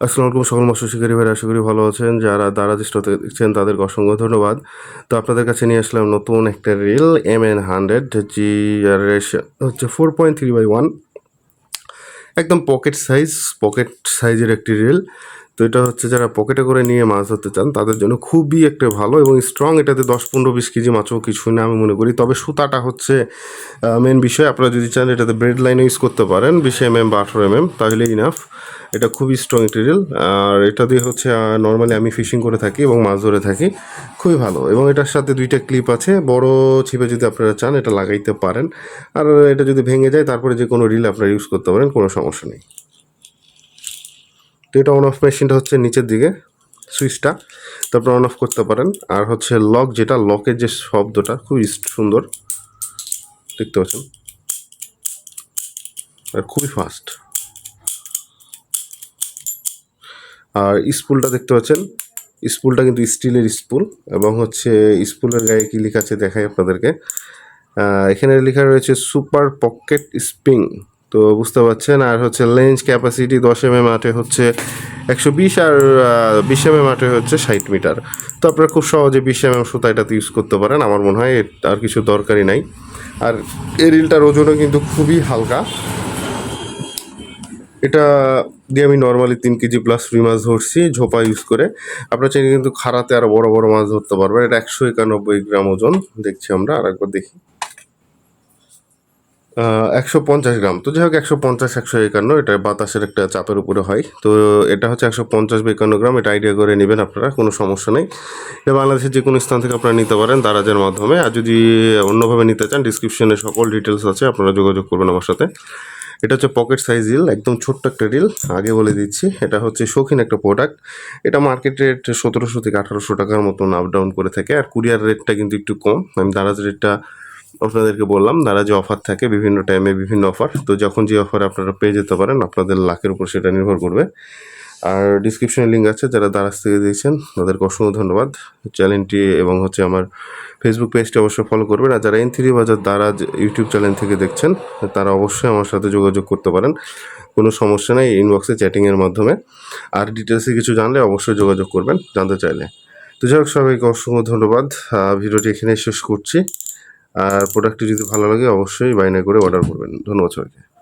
আসসালামু আলাইকুম সকল মৎস্য শিকারী ভাই আশা করি ভালো আছেন। যারা দ্বারা দৃষ্ট দেখছেন, তাদেরকে অসংখ্য ধন্যবাদ। তো আপনাদের কাছে নিয়ে আসলাম নতুন একটা reel M N hundred G হচ্ছে four point three by one একদম পকেট সাইজ পকেট সাইজের একটি রিল। তো এটা হচ্ছে যারা পকেটে করে নিয়ে মাছ ধরতে চান, তাদের জন্য খুবই একটা ভালো এবং স্ট্রং এটাতে দশ পনেরো বিশ কেজি মাছও কিছুই না আমি মনে করি। তবে সুতাটা হচ্ছে মেন বিষয়। আপনারা যদি চান এটাতে ব্রেড লাইন ইউজ করতে পারেন, বিশ এম এম বা আঠারো এম এম তাহলে ইনাফ এটা খুবই স্ট্রং রিল আর এটা দিয়ে হচ্ছে নর্মালি আমি ফিশিং করে থাকি এবং মাছ ধরে থাকি। খুবই ভালো। এবং এটার সাথে দুইটা ক্লিপ আছে। বড় ছিপে যদি আপনারা চান, এটা লাগাইতে পারেন। আর এটা যদি ভেঙে যায়, তারপরে যে কোনো রিল আপনারা ইউজ করতে পারেন, কোনো সমস্যা নেই। তো এটা অন অফ মেশিনটা হচ্ছে নিচের দিকে সুইচটা তারপর অন অফ করতে পারেন। আর হচ্ছে লক যেটা লকের যে শব্দটা, খুবই সুন্দর। দেখতে পাচ্ছেন? আর খুবই ফাস্ট আর স্পুলটা দেখতে পাচ্ছেন? স্পুলটা কিন্তু স্টিলের স্পুল এবং হচ্ছে স্পুলের গায়ে কী লেখা আছে দেখাই আপনাদেরকে। এখানে লেখা রয়েছে সুপার পকেট স্প্রিং তো বুঝতে পারছেন। আর হচ্ছে লেন্স ক্যাপাসিটি দশ এম এম আটে হচ্ছে একশো বিশ আর বিশ এম এম আটে হচ্ছে ষাট মিটার। তো আপনারা খুব সহজে বিশ এম এম সুতা এটাতে ইউজ করতে পারেন। আমার মনে হয় আর কিছু দরকারই নাই। আর এই রিলটার ওজনও কিন্তু খুবই হালকা। এটা দিয়ে আমি নর্মালি তিন কেজি প্লাস ফ্রি মাছ ধরছি, ঝোপা ইউজ করে। আপনার চাইলে কিন্তু খারাতে আরও বড় বড় মাছ ধরতে পারবেন। এটা একশো একানব্বই গ্রাম ওজন, দেখছি আমরা আর একবার দেখি। একশো পঞ্চাশ গ্রাম। তো যাই হোক, একশো পঞ্চাশ, একশো একান্ন, এটা বাতাসের একটা চাপের উপরে হয়। তো এটা হচ্ছে একশো পঞ্চাশ বা একান্ন গ্রাম, এটা আইডিয়া করে নেবেন আপনারা, কোনো সমস্যা নেই। এটা বাংলাদেশের যে কোনো স্থান থেকে আপনারা নিতে পারেন দারাজের মাধ্যমে। আর যদি অন্যভাবে নিতে চান ডিসক্রিপশনে সকল ডিটেলস আছে, আপনারা যোগাযোগ করবেন আমার সাথে। এটা হচ্ছে পকেট সাইজ রিল একদম ছোট্ট একটা রিল আগে বলে দিচ্ছি। এটা হচ্ছে শৌখিন একটা প্রোডাক্ট এটা মার্কেট রেট সতেরোশো থেকে আঠারোশো টাকার মতন আপ ডাউন করে থাকে। আর কুরিয়ার রেটটা কিন্তু একটু কম। আমি দারাজ রেটটা আপনাদেরকে বললাম, তারা যে অফার থাকে বিভিন্ন টাইমে বিভিন্ন অফার তো যখন যে অফার আপনারা পেয়ে যেতে পারেন, আপনাদের লাখের উপর সেটা নির্ভর করবে। আর ডিসক্রিপশনে লিঙ্ক আছে, যারা দারাজ থেকে দিয়েছেন তাদেরকে অসংখ্য ধন্যবাদ। চ্যানেলটি এবং হচ্ছে আমার ফেসবুক পেজটি অবশ্যই ফলো করবেন। আর যারা এন থ্রি বাজার দারাজ ইউটিউব চ্যানেল থেকে দেখছেন, তারা অবশ্যই আমার সাথে যোগাযোগ করতে পারেন। কোনো সমস্যা নেই ইনবক্সে চ্যাটিংয়ের মাধ্যমে। আর ডিটেলসে কিছু জানলে অবশ্যই যোগাযোগ করবেন, জানতে চাইলে। তো যাই হোক, সবাইকে অসংখ্য ধন্যবাদ। ভিডিওটি এখানে শেষ করছি। আর প্রোডাক্টটি যদি ভালো লাগে অবশ্যই বাইনা করে অর্ডার করবেন। ধন্যবাদ সবাইকে।